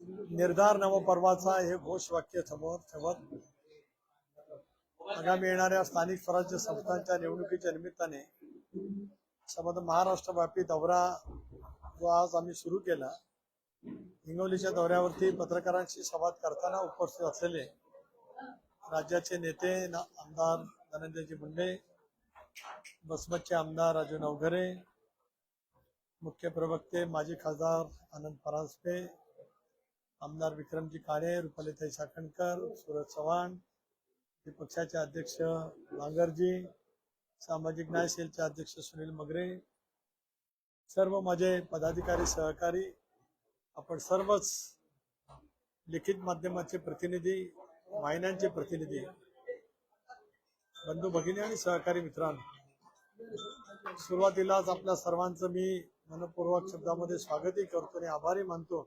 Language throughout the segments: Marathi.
निर्धार नवपर्वाचा हे घोषवाक्य समोर ठेवत आगामी येणाऱ्या स्थानिक स्वराज्य संस्थांच्या निवडणुकीच्या निमित्ताने संबंध महाराष्ट्रव्यापी दौरा जो आज आम्ही सुरू केला हिंगोलीच्या दौऱ्यावरती पत्रकारांशी संवाद करताना उपस्थित असलेले राज्याचे नेते आमदार धनंजयजी मुंडे बसमतचे आमदार राजू नवघरे मुख्य प्रवक्ते माजी खासदार आनंद परांजपे आमदार विक्रमजी काळे रुपालीताई साखणकर सुरज चव्हाण पक्षाचे अध्यक्ष लांगरजी सामाजिक न्याय सेलचे अध्यक्ष सुनील मगरे सर्व माझे पदाधिकारी सहकारी आपण सर्वच लिखित माध्यमाचे प्रतिनिधी वाहिन्यांचे प्रतिनिधी बंधू भगिनी आणि सहकारी मित्रांनो. सुरुवातीलाच आपल्या सर्वांचं मी मनपूर्वक शब्दामध्ये स्वागतही करतो आणि आभारी मानतो.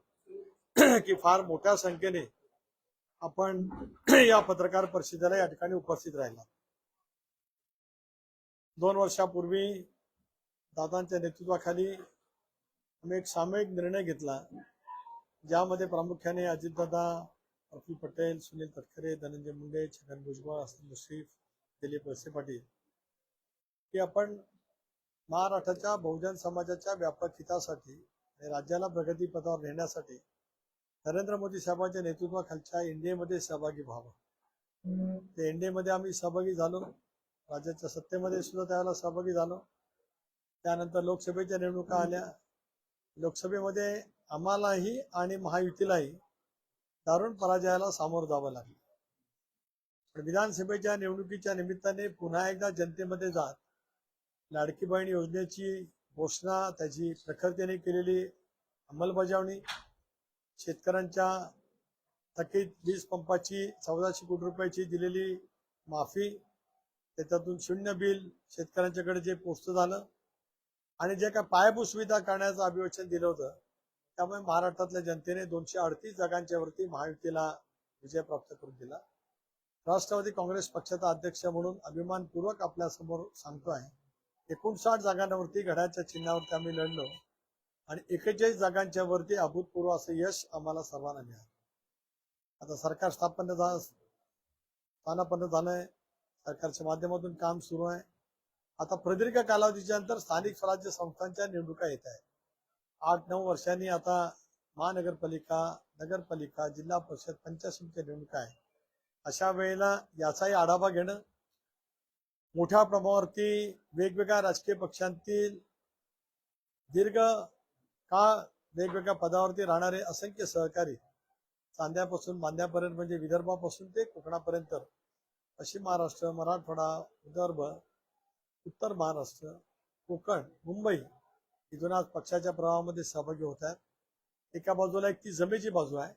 की फार मोठ्या संख्येने आपण या पत्रकार परिषदेला या ठिकाणी उपस्थित राहिला. दोन वर्षापूर्वी दादांच्या नेतृत्वाखाली आम्ही एक सामूहिक निर्णय घेतला ज्यामध्ये प्रामुख्याने अजितदादा प्रफुल्ल पटेल सुनील तटकरे धनंजय मुंडे छगन भुजबळ हसन मुश्रीफ दिलीप वळसे पाटील की आपण महाराष्ट्राच्या बहुजन समाजाच्या व्यापक हितासाठी आणि राज्याला प्रगतीपथावर नेण्यासाठी नरेंद्र मोदी साहेबांच्या नेतृत्वाखालच्या एनडीएमध्ये सहभागी व्हावं. ते एनडीएमध्ये आम्ही सहभागी झालो. राज्याच्या सत्तेमध्ये सुद्धा त्यावेळेला सहभागी झालो. त्यानंतर लोकसभेच्या निवडणुका आल्या. लोकसभेमध्ये आम्हालाही आणि महायुतीलाही दारुण पराजयाला सामोरं जावं लागलं. पण विधानसभेच्या निवडणुकीच्या निमित्ताने पुन्हा एकदा जनतेमध्ये जात लाडकी बहीण योजनेची घोषणा त्याची प्रखरतेने केलेली अंमलबजावणी शेतकऱ्यांच्या थकीत वीज पंपाची चौदाशे कोटी रुपयाची दिलेली माफी त्याच्यातून शून्य बिल शेतकऱ्यांच्याकडे जे पोचतं झालं आणि जे काय पायाभूत सुविधा करण्याचं अभिवचन दिलं होतं त्यामुळे महाराष्ट्रातल्या जनतेने दोनशे अडतीस जागांच्या वरती महायुतीला विजय प्राप्त करून दिला. राष्ट्रवादी काँग्रेस पक्षाचा अध्यक्ष म्हणून अभिमानपूर्वक आपल्यासमोर सांगतो आहे एकोणसाठ जागांवरती घड्याच्या चिन्हावरती आम्ही लढलो. आणि एकेचाळीस जागांच्या वरती अभूतपूर्व असं यश आम्हाला सर्वांना मिळालं. आता सरकार स्थापन झालं स्थानापन्न झालंय सरकारच्या माध्यमातून काम सुरू आहे. आता प्रदीर्घ कालावधीच्या नंतर स्थानिक स्वराज्य संस्थांच्या निवडणुका येत आहेत. आठ नऊ वर्षांनी आता महानगरपालिका नगरपालिका जिल्हा परिषद पंचायत निवडणुका आहे अशा वेळेला याचाही आढावा घेणं मोठ्या प्रमाणावरती वेगवेगळ्या राजकीय पक्षांतील दीर्घ का वेगवेगळ्या पदावरती राहणारे असंख्य सहकारी चांद्यापासून मांद्यापर्यंत म्हणजे विदर्भापासून ते कोकणापर्यंत पश्चिम महाराष्ट्र मराठवाडा विदर्भ उत्तर महाराष्ट्र कोकण मुंबई इथून आज पक्षाच्या प्रवाहामध्ये सहभागी होत आहेत. एका बाजूला एक ती जमेची बाजू आहे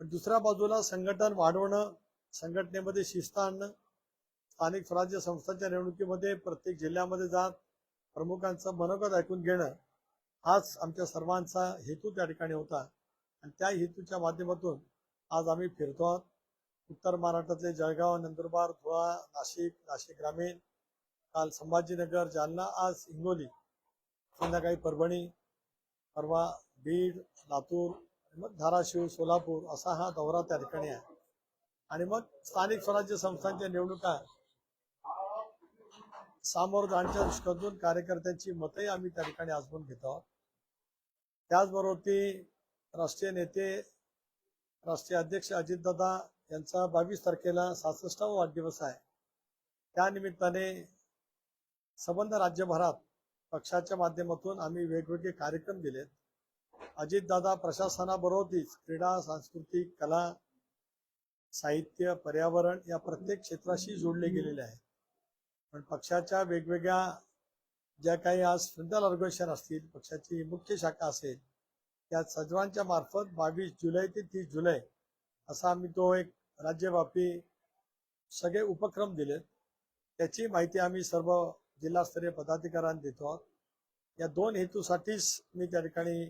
पण दुसऱ्या बाजूला संघटन वाढवणं संघटनेमध्ये शिस्त आणणं स्थानिक स्वराज्य संस्थांच्या निवडणुकीमध्ये प्रत्येक जिल्ह्यामध्ये जात प्रमुखांचं मनोगत ऐकून घेणं हाच आमच्या सर्वांचा हेतू त्या ठिकाणी होता. आणि त्या हेतूच्या माध्यमातून आज आम्ही फिरतो आहोत. उत्तर महाराष्ट्रातले जळगाव नंदुरबार धुळा नाशिक नाशिक ग्रामीण काल संभाजीनगर जालना आज हिंगोली संध्याकाळी परभणी परवा बीड लातूर मग धाराशिव सोलापूर असा हा दौरा त्या ठिकाणी आहे. आणि मग स्थानिक स्वराज्य संस्थांच्या निवडणुका सामोर जाण्याच्या दृष्टीतून कार्यकर्त्यांची मतंही आम्ही त्या ठिकाणी आजमून घेत आहोत. त्याचबरोबर ती राष्ट्रीय नेते राष्ट्रीय अध्यक्ष अजितदादा यांचा बावीस तारखेला सहासष्टावा वाढदिवस आहे. त्या निमित्ताने संबंध राज्यभरात पक्षाच्या माध्यमातून आम्ही वेगवेगळे कार्यक्रम दिलेत. अजितदादा प्रशासनाबरोबरच क्रीडा सांस्कृतिक कला साहित्य पर्यावरण या प्रत्येक क्षेत्राशी जोडले गेलेले आहेत. पण पक्षाच्या वेगवेगळ्या ज्या काही आज फ्रंटल ऑर्गनायझेशन असतील पक्षाची मुख्य शाखा असेल त्या सजवांच्या मार्फत बावीस जुलै ते तीस जुलै असा आम्ही तो एक राज्यव्यापी सगळे उपक्रम दिलेत. त्याची माहिती आम्ही सर्व जिल्हास्तरीय पदाधिकाऱ्यांना देतो आहोत. या दोन हेतूसाठीच मी त्या ठिकाणी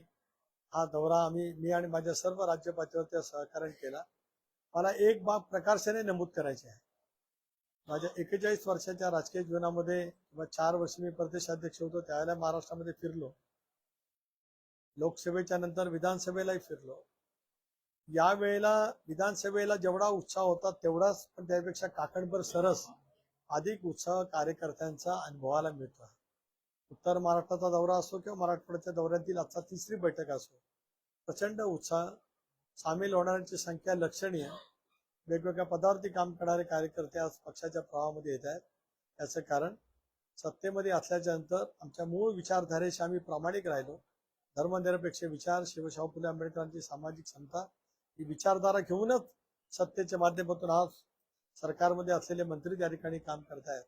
हा दौरा आम्ही मी आणि माझ्या सर्व राज्य पातळीवर सहकार्य केला. मला एक बाब प्रकाशाने नमूद करायची आहे. माझ्या एकेचाळीस वर्षाच्या राजकीय जीवनामध्ये किंवा चार वर्ष मी प्रदेशाध्यक्ष होतो त्यावेळेला महाराष्ट्रामध्ये फिरलो. लोकसभेच्या नंतर विधानसभेलाही फिरलो. यावेळेला विधानसभेला जेवढा उत्साह होता तेवढाच पण त्यापेक्षा काकणभर सरस अधिक उत्साह कार्यकर्त्यांचा अनुभवायला मिळतो उत्तर महाराष्ट्राचा दौरा असो किंवा मराठवाड्याच्या दौऱ्यातील आजचा तिसरी बैठक असो प्रचंड उत्साह सामील होणाऱ्यांची संख्या लक्षणीय. वेगवेगळ्या पदावरती काम करणारे कार्यकर्ते आज पक्षाच्या प्रवाहामध्ये येत आहेत. याचं कारण सत्तेमध्ये असल्याच्या नंतर आमच्या मूळ विचारधारेशी आम्ही प्रामाणिक राहिलो. धर्मनिरपेक्ष विचार शिवशाहू फुले आंबेडकरांची सामाजिक क्षमता ही विचारधारा घेऊनच सत्तेच्या माध्यमातून आज सरकारमध्ये असलेले मंत्री त्या ठिकाणी काम करत आहेत.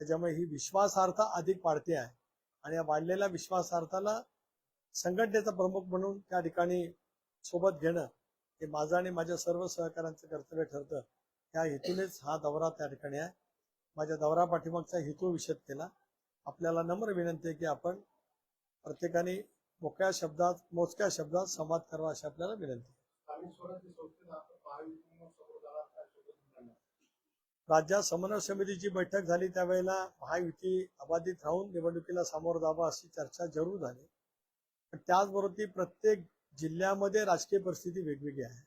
त्याच्यामुळे ही विश्वासार्हता अधिक वाढते आहे. आणि या वाढलेल्या विश्वासार्थाला संघटनेचा प्रमुख म्हणून त्या ठिकाणी सोबत घेणं हे माझं आणि माझ्या सर्व सहकाऱ्यांचं कर्तव्य ठरतं त्या हेतूनेच हा दौरा त्या ठिकाणी आहे. माझ्या दौरा पाठीमागचा हेतू विषद केला. आपल्याला नम्र विनंती आहे की आपण प्रत्येकाने मोकळ्या शब्दात मोजक्या शब्दात संवाद करावा अशी आपल्याला विनंती राज्यात समन्वय समितीची बैठक झाली त्यावेळेला महायुती अबाधित राहून निवडणुकीला सामोरं जावं अशी चर्चा जरूर झाली. पण त्याचबरोबर ती प्रत्येक जिल्ह्यामध्ये राजकीय परिस्थिती वेगवेगळी आहे.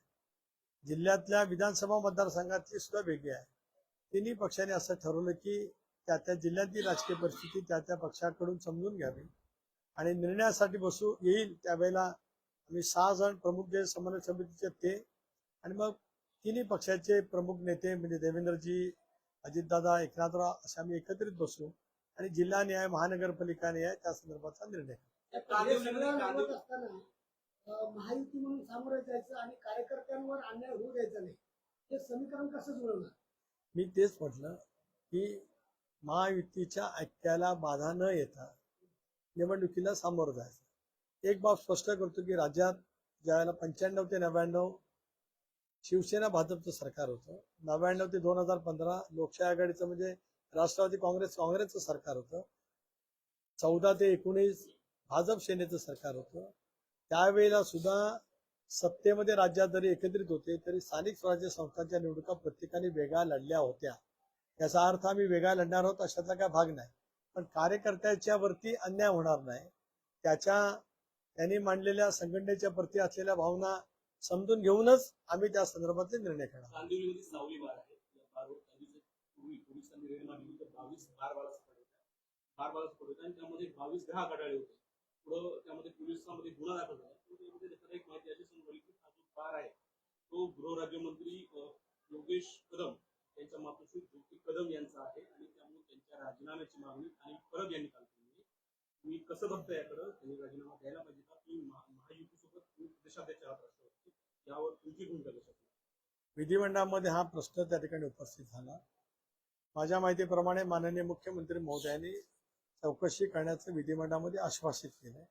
जिल्ह्यातल्या विधानसभा मतदारसंघातली सुद्धा वेगळी आहे. तिन्ही पक्षाने असं ठरवलं की त्या त्या जिल्ह्यातली राजकीय परिस्थिती त्या त्या पक्षाकडून समजून घ्यावी. आणि निर्णयासाठी बसू येईल त्यावेळेला आम्ही सहा जण प्रमुख जे समन्वय समितीचे ते आणि मग तिन्ही पक्षाचे प्रमुख नेते म्हणजे देवेंद्रजी अजितदादा एकनाथराव असे आम्ही एकत्रित बसू आणि जिल्हा न्याय महानगरपालिका न्याय त्या संदर्भाचा निर्णय महायुती म्हणून सामोरं जायचं आणि कार्यकर्त्यांवर अन्याय होऊ द्यायचा नाही. हे समीकरण कसं जुळवणार? मी तेच म्हटलं की महायुतीच्या ऐक्याला बाधा न येता निवडणुकीला सामोरं जायचं. एक बाब स्पष्ट करतो की राज्यात ज्यावेळेला पंच्याण्णव ते नव्याण्णव शिवसेना भाजपचं सरकार होतं नव्याण्णव ते दोन हजार पंधरा लोकशाही आघाडीचं म्हणजे राष्ट्रवादी काँग्रेस काँग्रेसचं सरकार होतं चौदा ते एकोणीस भाजप सेनेचं सरकार होतं त्यावेळेला सुद्धा सत्तेमध्ये राज्यात जरी एकत्रित होते तरी स्थानिक स्वराज्य संस्थांच्या निवडणुका प्रत्येकाने वेगळ्या लढल्या होत्या. याचा अर्थ आम्ही वेगळ्या लढणार आहोत अशातला काय भाग नाही. पण कार्यकर्त्याच्या वरती अन्याय होणार नाही. त्याच्या त्यांनी मांडलेल्या संघटनेच्या प्रती असलेल्या भावना समजून घेऊनच आम्ही त्या संदर्भातले निर्णय घेणार पुढं त्यामध्ये पोलिसांमध्ये गुन्हा दाखल झाला. पण त्यामध्ये त्याच्यात एक माहिती अशी समोर की हा जो कार आहे तो गृहराज्यमंत्री योगेश कदम यांच्या मातोश्री ज्योती कदम यांचा आहे आणि त्यामुळे त्यांच्या राजीनाम्याची मागणी आणि परब यांनी काल केली मी कसं बघतो याकडं? त्यांनी राजीनामा द्यायला पाहिजे का? तुम्ही महायुतीसोबत तुम्ही देशाध्यक्ष आहात राष्ट्रवादी यावर तुमची भूमिका कशी असणार? विधिमंडळामध्ये हा प्रश्न त्या ठिकाणी उपस्थित झाला. माझ्या माहितीप्रमाणे माननीय मुख्यमंत्री महोदयांनी चौकशी करण्याचं विधिमंडळामध्ये आश्वासित केलंय.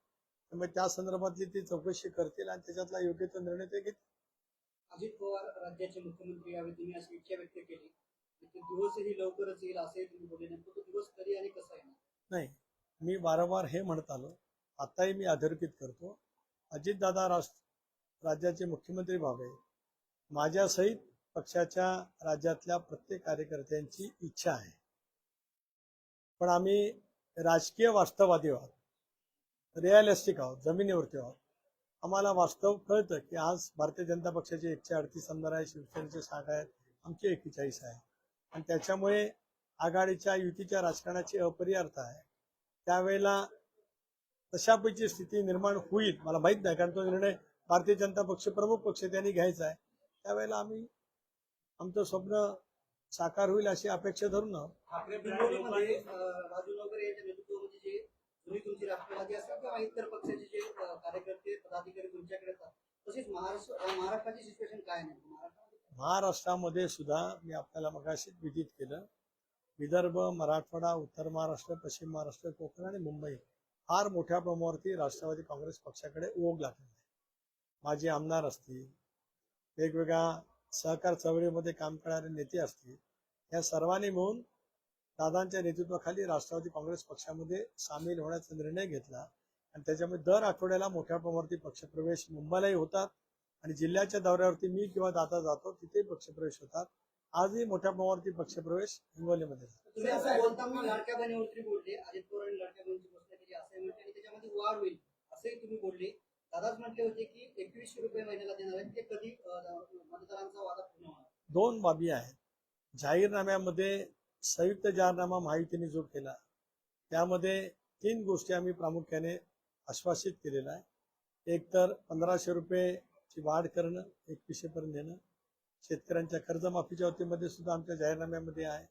त्यामुळे त्या संदर्भातली ती चौकशी करतील आणि त्याच्यातला योग्य तो निर्णय ते घेतील. अजित पवार राज्याचे मुख्यमंत्री यावेळी तुम्ही अशी इच्छा व्यक्त केली. की दिवसही लवकरच येईल असंही तुम्ही बोलले. नेमकं तो दिवस कधी आणि कसा येणार? नाही मी वारंवार हे म्हणत आलो. आताही मी अधोरेखित करतो. अजितदादा राष्ट्र राज्याचे मुख्यमंत्री व्हावे. माझ्यासहित पक्षाच्या राज्यातल्या प्रत्येक कार्यकर्त्यांची इच्छा आहे. पण आम्ही राजकीय वास्तववादी आहोत रिअलिस्टिक आहोत जमिनीवरती आहोत आम्हाला वास्तव कळतं की आज भारतीय जनता पक्षाचे एकशे अडतीस आमदार आहे शिवसेनेचे साठ आहेत आमचे एकेचाळीस आहे. आणि त्याच्यामुळे आघाडीच्या युतीच्या राजकारणाची अपरिहार्थ आहे. त्यावेळेला तशापैकी स्थिती निर्माण होईल मला माहीत नाही कारण तो निर्णय भारतीय जनता पक्ष प्रमुख पक्ष त्यांनी घ्यायचा आहे. त्यावेळेला आम्ही आमचं स्वप्न साकार होईल अशी अपेक्षा धरून आहोत. ठाकरे यांच्या नेतृत्वामध्ये जे जुनी तुमची राष्ट्रवादी किंवा इतर पक्षाचे जे कार्यकर्ते पदाधिकारी तुमच्याकडे येतात तसेच महाराष्ट्र महाराष्ट्राची सिच्युएशन काय नाही महाराष्ट्रामध्ये महाराष्ट्रामध्ये सुद्धा मी आपल्याला मगाशीच विदित केलं. विदर्भ मराठवाडा उत्तर महाराष्ट्र पश्चिम महाराष्ट्र कोकण आणि मुंबई फार मोठ्या प्रमाणावरती राष्ट्रवादी काँग्रेस पक्षाकडे ओघ लागलेला आहे. माझे आमदार असतील वेगवेगळ्या सहकार चळवळीमध्ये काम करणारे नेते असतील या सर्वांनी मिळून दादांच्या नेतृत्वाखाली राष्ट्रवादी काँग्रेस पक्षामध्ये सामील होण्याचा निर्णय घेतला. आणि त्याच्यामुळे दर आठवड्याला मोठ्या प्रमाणावरती पक्षप्रवेश मुंबईलाही होतात. आणि जिल्ह्याच्या दौऱ्यावरती मी किंवा दादा जातो तिथे पक्षप्रवेश होतात. आजही मोठ्या प्रमाणावरती पक्षप्रवेश हिंगोलीमध्ये दोन बाबी आहेत. जाहीरनाम्यामध्ये संयुक्त जाहीरनामा महायुतीने जो केला त्यामध्ये तीन गोष्टी आम्ही प्रामुख्याने आश्वासित केलेल्या आहे एक तर पंधराशे रुपयेची वाढ करणं एकवीसशेपर्यंत देणं शेतकऱ्यांच्या कर्जमाफीच्या वतीमध्ये सुद्धा आमच्या जाहीरनाम्यामध्ये आहे.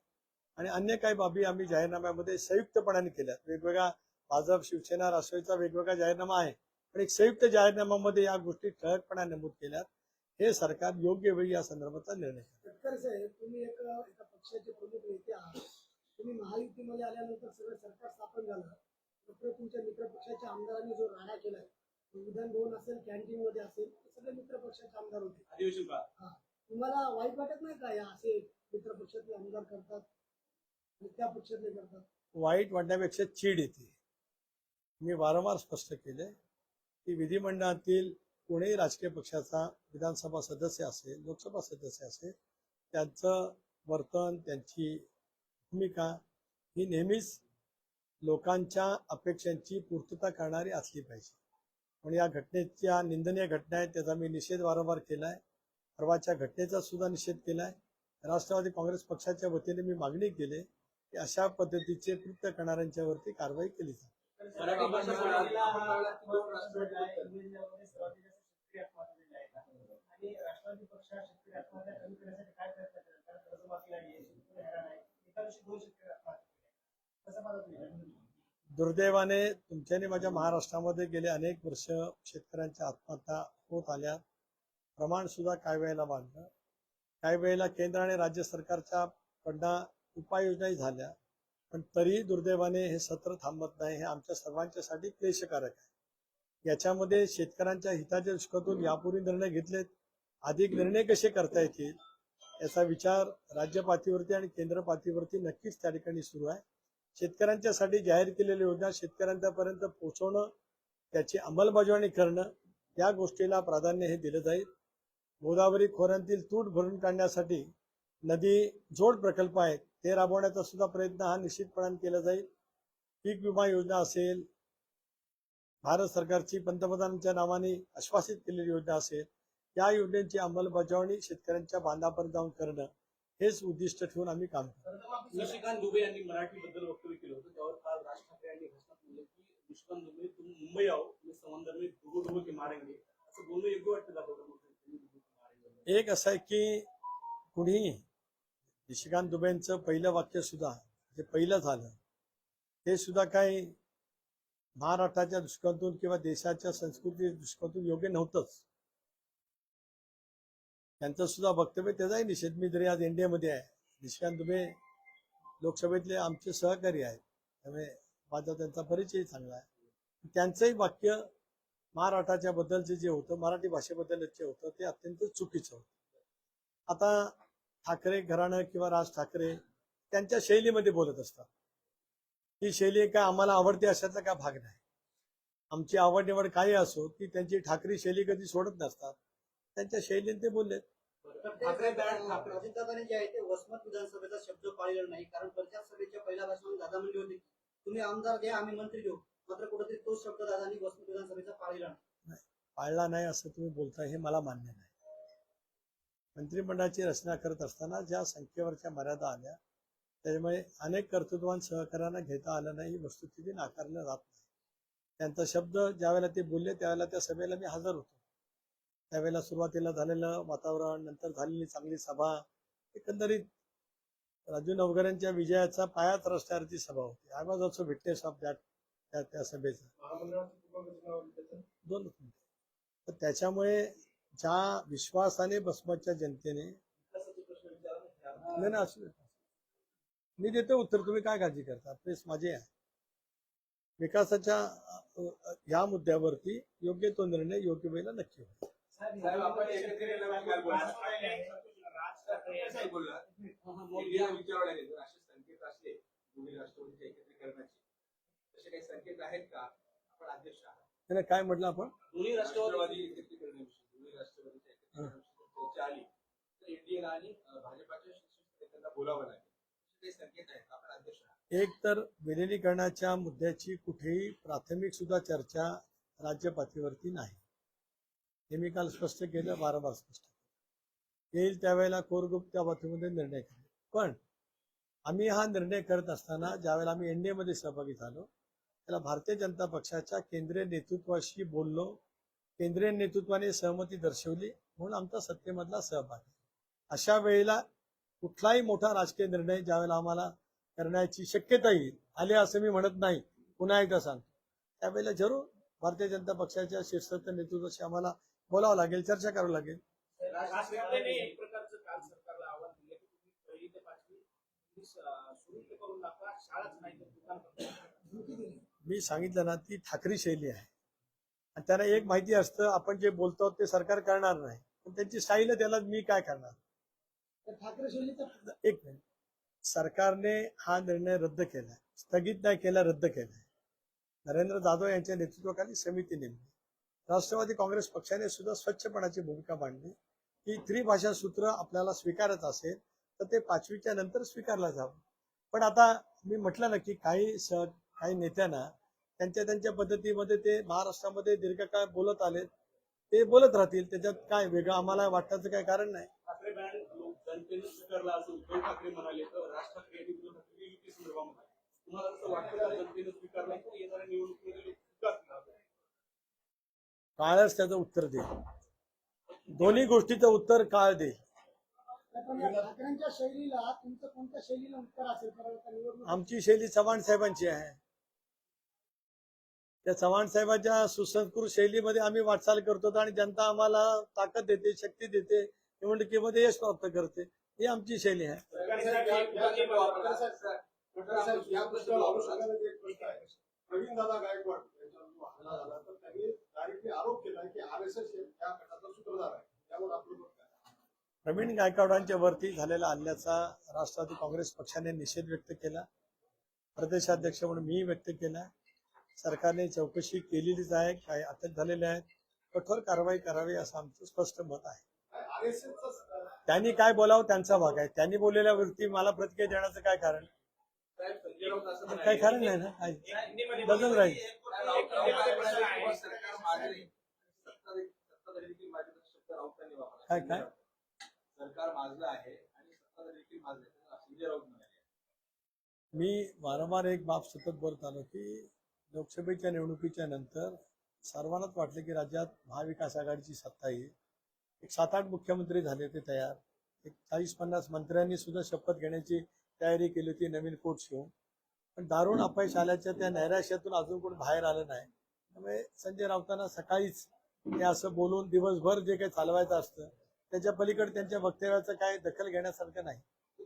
आणि अन्य काही बाबी आम्ही जाहीरनाम्यामध्ये संयुक्तपणाने केल्यात वेगवेगळ्या भाजप शिवसेना राष्ट्रवादीचा वेगवेगळा जाहीरनामा आहे. पण एक संयुक्त जाहीरनाम्यामध्ये या गोष्टी ठळकपणे नमूद केल्यात. हे सरकार योग्य वेळी या संदर्भाचा निर्णय तटकरे साहेब तुम्ही एक एका पक्षाचे प्रमुख नेते आहात. तुम्ही महायुतीमध्ये आल्यानंतर सगळं सरकार स्थापन झालं. मात्र तुमच्या मित्र पक्षाच्या आमदारांनी जो राडा केलाय तो विधान भवन असेल कॅन्टीन मध्ये असेल ते सगळे मित्र पक्षाचे आमदार होते. अधिवेशन तुम्हाला वाईट वाटत नाही का या असे मित्र पक्षातले आमदार करतात त्या पक्षातले करतात? वाईट वाटण्यापेक्षा चीड येते. मी वारंवार स्पष्ट केले की विधिमंडळातील कोणीही राजकीय पक्षाचा विधानसभा सदस्य असेल लोकसभा सदस्य असेल त्यांचं वर्तन त्यांची भूमिका ही नेहमीच लोकांच्या अपेक्षांची पूर्तता करणारी असली पाहिजे. पण या घटनेच्या निंदनीय घटना आहेत त्याचा मी निषेध वारंवार केला आहे परवाच्या घटनेचा सुद्धा निषेध केला आहे राष्ट्रवादी काँग्रेस पक्षाच्या वतीने मी मागणी केली की अशा पद्धतीचे कृत्य करणाऱ्यांच्या वरती कारवाई केली जाईल. राष्ट्रवादी पक्ष शेतकरी आत्महत्या कमी करण्यासाठी काय प्रयत्न कारण कर्जमाफी आहे शेतकरी हैराण आहे. एका दिवशी दोन शेतकरी आत्महत्या कसं तुम्ही? दुर्दैवाने तुमच्याने माझ्या महाराष्ट्रामध्ये गेले अनेक वर्ष शेतकऱ्यांच्या आत्महत्या होत आल्या. प्रमाण सुद्धा काही वेळेला वाढलं. काही वेळेला केंद्र आणि राज्य सरकारच्या कडनं उपाययोजनाही झाल्या. पण तरीही दुर्दैवाने हे सत्र थांबत नाही. हे आमच्या सर्वांच्यासाठी क्लेशकारक आहे. याच्यामध्ये शेतकऱ्यांच्या हिताच्या दृष्टीतून यापूर्वी निर्णय घेतलेत. अधिक निर्णय कसे करता येतील याचा विचार राज्य पातळीवरती आणि केंद्र पातळीवरती नक्कीच त्या ठिकाणी सुरू आहे. शेतकऱ्यांच्यासाठी जाहीर केलेली योजना शेतकऱ्यांच्यापर्यंत पोहोचवणं त्याची अंमलबजावणी करणं या गोष्टीला प्राधान्य हे दिलं जाईल. गोदावरी खोऱ्यांतील तूट भरून काढण्यासाठी नदी जोड प्रकल्प आहेत ते राबवण्याचा सुद्धा प्रयत्न हा निश्चितपणाने केला जाईल. पीक विमा योजना असेल भारत सरकारची पंतप्रधानांच्या नावाने आश्वासित केलेली योजना असेल या योजनेची अंमलबजावणी शेतकऱ्यांच्या बांधापर्यंत जाऊन करणं हेच उद्दिष्ट ठेवून आम्ही काम करतो. दुबे यांनी मराठीबद्दल वक्तव्य केलं होतं. त्यावर काल राज ठाकरे यांनी घोषणा केली की दुबे तुम मुंबई आओ तुम्ही समंदर में डुबो डुबो के मारेंगे. असं बोलणं योग्य वाटतं का? तुम्ही एक असं आहे की कुणीही निशिकांत दुबेंचं पहिलं वाक्य सुद्धा जे पहिलं झालं ते सुद्धा काही महाराष्ट्राच्या दृष्टिकोनातून किंवा देशाच्या संस्कृती दृष्टिकोनातून योग्य नव्हतंच. त्यांचं सुद्धा वक्तव्य त्याचाही निषेध. मी जरी आज एनडीएमध्ये आहे निशिकांत दुबे लोकसभेतले आमचे सहकारी आहेत त्यामुळे माझा त्यांचा परिचय चांगला आहे. त्यांचंही वाक्य महाराष्ट्राच्या बद्दलचे जे होतं मराठी भाषेबद्दलच जे होतं ते अत्यंत चुकीचं होतं. आता ठाकरे घराणं किंवा राज ठाकरे त्यांच्या शैलीमध्ये बोलत असतात. ही शैली काय आम्हाला आवडते अशातला काय भाग नाही. आमची आवड निवड काही असो ती त्यांची ठाकरी शैली कधी सोडत नसतात. त्यांच्या शैलीने ते ठाकरे अजितदादांनी जे आहे ते वसमत विधानसभेचा शब्द पाळलेला नाही कारण प्रचार सभेच्या पहिल्या भाषणात दादा म्हणले होते की तुम्ही आमदार द्या आम्ही मंत्री देऊ मात्र कुठेतरी तोच शब्द दादांनी वसमत विधानसभेचा पाळलेला नाही. पाळला नाही असं तुम्ही बोलताय हे मला मान्य नाही. मंत्रिमंडळाची रचना करत असताना ज्या संख्येवरच्या मर्यादा आल्या त्याच्यामुळे अनेक कर्तृत्वान सहकार्यांना घेता आलं नाही ही वस्तुस्थिती नाकारलं जात नाही. त्यांचा शब्द ज्यावेळेला ते बोलले त्यावेळेला त्या सभेला मी हजर होतो. त्यावेळेला सुरुवातीला झालेलं वातावरण नंतर झालेली चांगली सभा एकंदरीत राजू नवकरांच्या विजयाचा पायाच रस्त्यावरची सभा होती. I was also witness of that त्या त्या सभेचा. दोन तर त्याच्यामुळे ज्या विश्वासाने बसमतच्या जनतेने नाही असू मी देतो उत्तर तुम्ही काय काळजी करता? प्रेस माझे आहे विकासाच्या या मुद्द्यावरती योग्य तो निर्णय योग्य वेळेला नक्की होईल. साहेब, आपण? राज बोलला? मीडिया विचारावं लागेल जर असे संकेत असले दोन्ही राष्ट्रवादीच्या एकत्रीकरणाचे. तसे काही संकेत आहेत का? आपण अध्यक्ष आहात. त्याने काय म्हटलं आपण? दोन्ही राष्ट्रवादी राष्ट्रवादी एकत्रीकरणाविषयी दोन्ही राष्ट्रवादीच्या एकत्रीकरणाविषयी चर्चा आली तर इंडियन आणि अं, भाजपाच्या नेत्यांना बोलावं लागेल. असे काही संकेत आहेत का? आपण अध्यक्ष आहात. एक तर विलिनीकरणाच्या मुद्द्याची कुठेही प्राथमिक सुद्धा चर्चा राज्य पातळीवरती नाही. हे मी काल स्पष्ट केलं वारंवार स्पष्ट केलं. येईल त्यावेळेला कोर ग्रुप त्या बाबतीमध्ये निर्णय करेल पण आम्ही हा निर्णय करत असताना ज्यावेळेला आम्ही एनडीए मध्ये सहभागी झालो त्याला भारतीय जनता पक्षाच्या केंद्रीय नेतृत्वाशी बोललो. केंद्रीय नेतृत्वाने सहमती दर्शवली म्हणून आमचा सत्तेमधला सहभाग अशा वेळेला कुठलाही मोठा राजकीय निर्णय ज्यावेळेला आम्हाला करण्याची शक्यता येईल आले असं मी म्हणत नाही. पुन्हा एकदा सांगतो. त्यावेळेला जरूर भारतीय जनता पक्षाच्या शीर्षस्थ नेतृत्वाशी आम्हाला बोलावं लागेल चर्चा करावं लागेल. काल मी सांगितलं ना ती ठाकरी शैली आहे. आणि त्यांना एक माहिती असतं आपण जे बोलतो ते सरकार करणार नाही. पण त्यांची स्टाईल त्याला मी काय करणार? ठाकरे शैलीचा एक मिनिट. सरकारने हा निर्णय रद्द केलाय. स्थगित नाही केला रद्द केलाय. नरेंद्र जाधव यांच्या नेतृत्वाखाली समिती नेमली. राष्ट्रवादी काँग्रेस पक्षाने सुद्धा स्वच्छपणाची भूमिका मांडली. की त्रिभाषा सूत्र आपल्याला स्वीकारत असेल तर ते पाचवीच्या नंतर स्वीकारलं जावं. पण आता मी म्हटलं ना की काही स काही नेत्यांना त्यांच्या त्यांच्या पद्धतीमध्ये ते महाराष्ट्रामध्ये दीर्घकाळ बोलत आले ते बोलत राहतील त्याच्यात काय वेगळं आम्हाला वाटण्याचं काय कारण नाही. ठाकरे काळच त्याचं उत्तर देईल दोन्ही गोष्टीचं उत्तर काळ देईल निवडणूक आमची शैली चव्हाण साहेबांची आहे. त्या चव्हाण साहेबांच्या सुसंस्कृत शैलीमध्ये आम्ही वाटचाल करतो आणि जनता आम्हाला ताकद देते शक्ती देते निवडणुकीमध्ये यश प्राप्त करते. ही आमची शैली आहे. प्रवीण दादा गायकवाड आरोप केला की आर एस एस या गटाचा सूत्रधार आहे त्यावर आपलं काय प्रवीण गायकवाडांच्या वरती झालेल्या हल्ल्याचा राष्ट्रवादी काँग्रेस पक्षाने निषेध व्यक्त केला प्रदेशाध्यक्ष म्हणून मी व्यक्त केला सरकारने चौकशी केलेलीच आहे काही अटक झालेले आहेत कठोर कारवाई करावी असं आमचं स्पष्ट मत आहे त्यांनी काय बोलावं त्यांचा भाग आहे त्यांनी बोललेल्या वृत्ती मला प्रतिक्रिया देण्याचं काय कारण काही कारण नाही ना काय बदल राहील काय- काय? सरकार आहे आणि सत्ताधारी देखील संजय राऊत म्हणाले मी वारंवार एक बाब सतत बोलत आलो की लोकसभेच्या निवडणुकीच्या नंतर सर्वांनाच वाटलं की राज्यात महाविकास आघाडीची सत्ता येईल. एक सात आठ मुख्यमंत्री झाले होते तयार. एक चाळीस पन्नास मंत्र्यांनी सुद्धा शपथ घेण्याची तयारी केली होती नवीन कोट शिवून पण दारुण अपयश आल्याच्या त्या नैराश्यातून अजून कोण बाहेर आलं नाही. त्यामुळे संजय राऊतांना सकाळीच ते असं बोलून दिवसभर जे काही चालवायचं असतं त्याच्या पलीकडे त्यांच्या वक्तव्याचं काय दखल घेण्यासारखं नाही.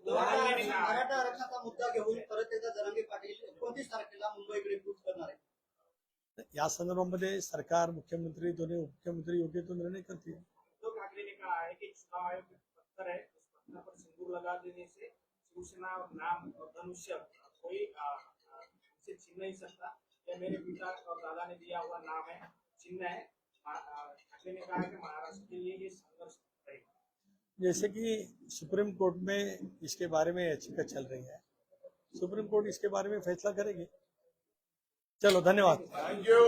मराठा आरक्षणाचा मुद्दा घेऊन परत एकदा जरांगे पाटील एकोणतीस तारखेला मुंबईकडे कूच करणार आहे या संदर्भामध्ये सरकार मुख्यमंत्री दोन्ही उपमुख्यमंत्री योग्य तो निर्णय करतील. उद्धव ठाकरे ने कहा है कि चुनाव आयोग में पत्थर है उस पत्थर पर सिंदूर लगा देने से शिवसेना नाम और धनुष्य कोई आ, आ, उसे छीन नहीं सकता? यह मेरे पिता और दादा ने दिया हुआ नाम है चिन्ह है ठाकरे ने कहा कि महाराष्ट्र के लिए ये संघर्ष जैसे कि सुप्रीम कोर्ट में इसके बारे में याचिका चल रही है। सुप्रीम कोर्ट इसके बारे में फैसला करेगी। चलो धन्यवाद। थँक्यू